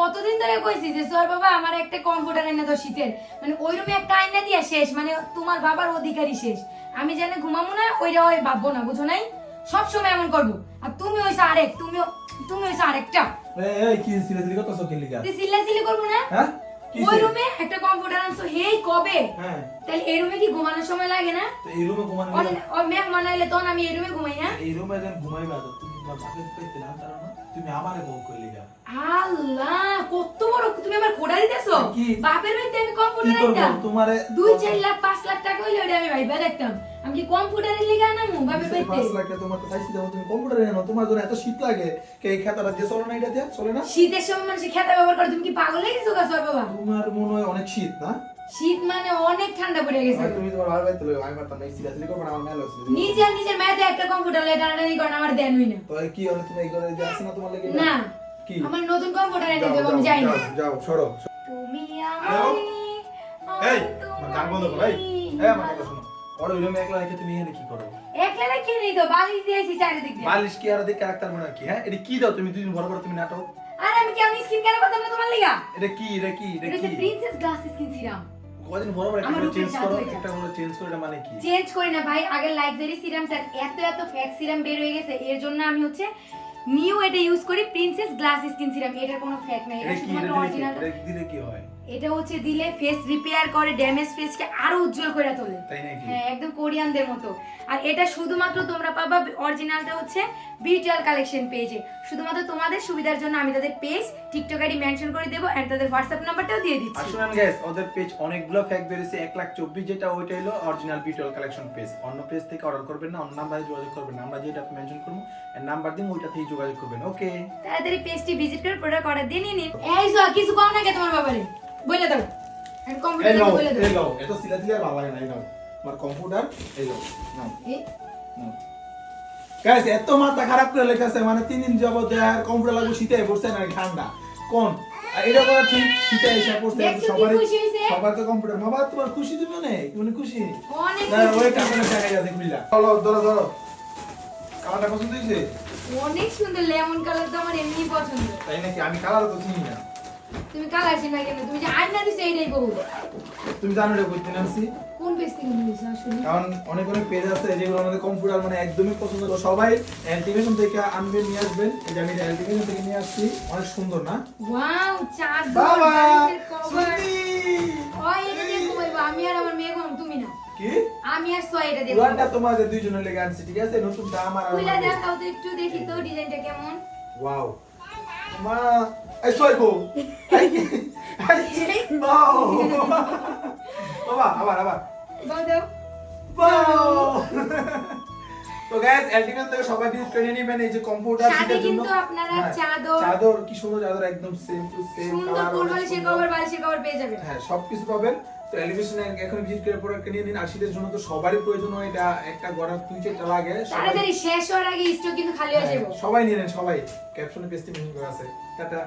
কতদিন ধরে কইছি যে সোর বাবা আমার একটা কম্পিউটার এনে দাও শীতের। মানে ওই রুমে একটা আয়না দিয়া শেষ মানে তোমার বাবার অধিকারী শেষ। আমি জানি ঘুমাবো না ওইটা ওই ভাববো না বুঝো নাই? সব সময় এমন করব। আর তুমি হইছো আরেক তুমি তুমি হইছো আরেকটা। এই, এই কি সিলে সিলে কত চোখের লিগা? তুই চিল্লাচিল্লি করব না? হ্যাঁ? ওই রুমে একটা কম্পিউটার আনছো হেই কবে? হ্যাঁ। তাহলে এই রুমে কি ঘুমানোর সময় লাগে না? তো এই রুমে ঘুমানো ও মেহমান আইলে তখন আমি এই রুমে ঘুমাই না? এই রুমে যেন ঘুমাইবা তো। তুমি তোমার বাপের না তার না তুমি আমারে বউ কই লিগা আল্লাহ কত বড় তুমি আমার কোড়া দিতেছো বাপের বাড়িতে আমি কম্পিউটার করব? তোমারে দুই চার লাখ লাখ টাকা হইলে ওটা আমি ভাইবা দেখতাম আমি কি কম্পিউটারের লিগা আনামু বাপের সেই বাড়িতে? পাঁচ লাখ তোমার তো চাইছি দাও তুমি কম্পিউটারে এনো তোমার জন্য এত শীত লাগে। কে এই খাতাটা দিয়ে চলে না এটা দিয়ে চলে না? শীতের সময় মানুষ খেতে ব্যবহার করে তুমি কি পাগল হয়ে গেছো গাছ বাবা তোমার মনে হয় অনেক শীত না? শীত মানে অনেক ঠান্ডা পড়ে গেছে। তুমি তোমার আমি পারতাম না সিরিয়াসলি করব না আমার মেল নিজের নিজের মেয়েতে একটা কম্পিউটার লেগে টানাটানি করেন আমার দেন হই না। তো কি হলো তুমি এই করে যে না তোমার লেগে? না। কি? আমার নতুন কম্পিউটার এনে দেবো আমি যাই না। যাও, সরো তুমি? এই আমার গান বন্ধ করো এই। এই আমার কথা শোনো। ওর ওই রুমে একলা রেখে তুমি এখানে কি করো? একলা রাখি নেই তো বালিশ দিয়েছি চারিদিক দিয়ে। বালিশ কি আর দেখে ক্যারেক্টার মনে হয় কি হ্যাঁ? এটা কি দাও তুমি দুদিন ভর ভর তুমি নাটক কি আমি স্কিন কেন করতাম না তোমার লাগা? এটা কি এটা কি এটা কি? প্রিন্সেস গ্লাস স্কিন সিরাম কদিন একটা চেঞ্জ করো একটা করে চেঞ্জ করে মানে কি? চেঞ্জ করি না ভাই আগে লাক্সারি সিরামটা এত এত ফ্যাক সিরাম বের হয়ে গেছে এর জন্য আমি হচ্ছে নিউ এটা ইউজ করি প্রিন্সেস গ্লাস স্কিন সিরাম এটার কোনো ফ্যাক নাই এটা এটা শুধুমাত্র অরিজিনাল এটা দিলে কি হয়? এটা হচ্ছে দিলে ফেস রিপেয়ার করে ড্যামেজ ফেসকে আরও উজ্জ্বল করে তোলে। হ্যাঁ একদম কোরিয়ানদের মতো। আর এটা শুধুমাত্র তোমরা পাবা অরিজিনালটা হচ্ছে বিটিএল কালেকশন পেজে শুধুমাত্র তোমাদের সুবিধার জন্য আমি তাদের পেজ টিকটক আইডি মেনশন করে দেবো এন্ড তাদের হোয়াটসঅ্যাপ নাম্বারটাও দিয়ে দিচ্ছি। শুনেন গ্যাস ওদের পেজ অনেকগুলো ফ্যাক বেরিয়েছে এক লাখ চব্বিশ যেটা ওইটা হলো অরিজিনাল বিটল কালেকশন পেজ অন্য পেজ থেকে অর্ডার করবেন না অন্য নাম্বারে যোগাযোগ করবেন না। আমরা যেটা মেনশন করব নাম্বার দিন ওইটা থেকে যোগাযোগ করবেন ওকে? তাড়াতাড়ি পেজটি ভিজিট করে প্রোডাক্ট অর্ডার দিয়ে নিয়ে নিন। এই সো কিছু কম না কে তোমার বাবারে বলে দাও। আর কম্পিউটার বলে এই দাও নাও এটা সিলা সিলা বাবা নাই নাও। আমার কম্পিউটার এই নাও নাও এই, গাইস এত মাথা খারাপ করে লেখেছে মানে তিন দিন যাবত কম্পিউটার লাগবে শীতে পড়ছে না ঠান্ডা। কোন? আর এটা করা ঠিক শীতে এসে পড়ছে হয়েছে? সবার তো কম্পিউটার বাবা তোমার খুশি তুমি মানে তুমি খুশি? অনেক না ওই। কাপড়ে দেখা গেছে খুললা। চলো ধরো ধরো। কালারটা পছন্দ হয়েছে? অনেক সুন্দর লেমন কালার তো আমার এমনি পছন্দ। তাই নাকি? আমি কালার তো চিনি না। তুমি কালার চিনা কেন? তুমি যে আয়না দিছো এইটাই বহু তুমি জানো এটা করতে নামছি কোন পেজ থেকে নিয়েছো আসলে? কারণ অনেক অনেক পেজ আছে যেগুলো আমাদের কম্পিউটার মানে একদমই পছন্দ করে। সবাই অ্যান্টিমেশন থেকে আনবেন নিয়ে আসবেন। এই যে আমি অ্যান্টিমেশন থেকে নিয়ে আসছি। অনেক সুন্দর না? ওয়াও চার বাবা! কভার ওই এটা ঘুমাইবো। আমি আর আমার মেয়ে ঘুম তুমি না আমি আর সোয়া এটা ওয়ানটা তোমাদের দুইজনের লেগে আনছি ঠিক আছে নতুনটা আমার আর কইলা দেখাও তো একটু দেখি তো ডিজাইনটা কেমন ওয়াও মা এই সোয়াই গো বাও বাবা আবার আবার দাও দাও বাও তো অ্যালটিমেট থেকে সবাই ডিউট করে নেবেন এই যে কম্পিউটার সাথে শীতের জন্য। কিন্তু আপনারা হ্যাঁ, চাদর- চাদর কি সুন্দর চাদর একদম সেম টু সেম সুন্দর বালিশের কভার বালিশের কভার পেয়ে যাবেন। হ্যাঁ সবকিছু পাবেন। তো এলিভেশন এখন ভিজিট করে প্রোডাক্ট নিয়ে নিন। আর শীতের জন্য তো সবারই প্রয়োজন হয় এটা একটা গড়া দুই চারটা লাগে। তাড়াতাড়ি শেষ হওয়ার আগে স্টক কিন্তু খালি হয়ে হ্যাঁ, যাবে। সবাই নিয়ে নেন সবাই। ক্যাপশনে পেস্টি মেনশন করা আছে। টাটা।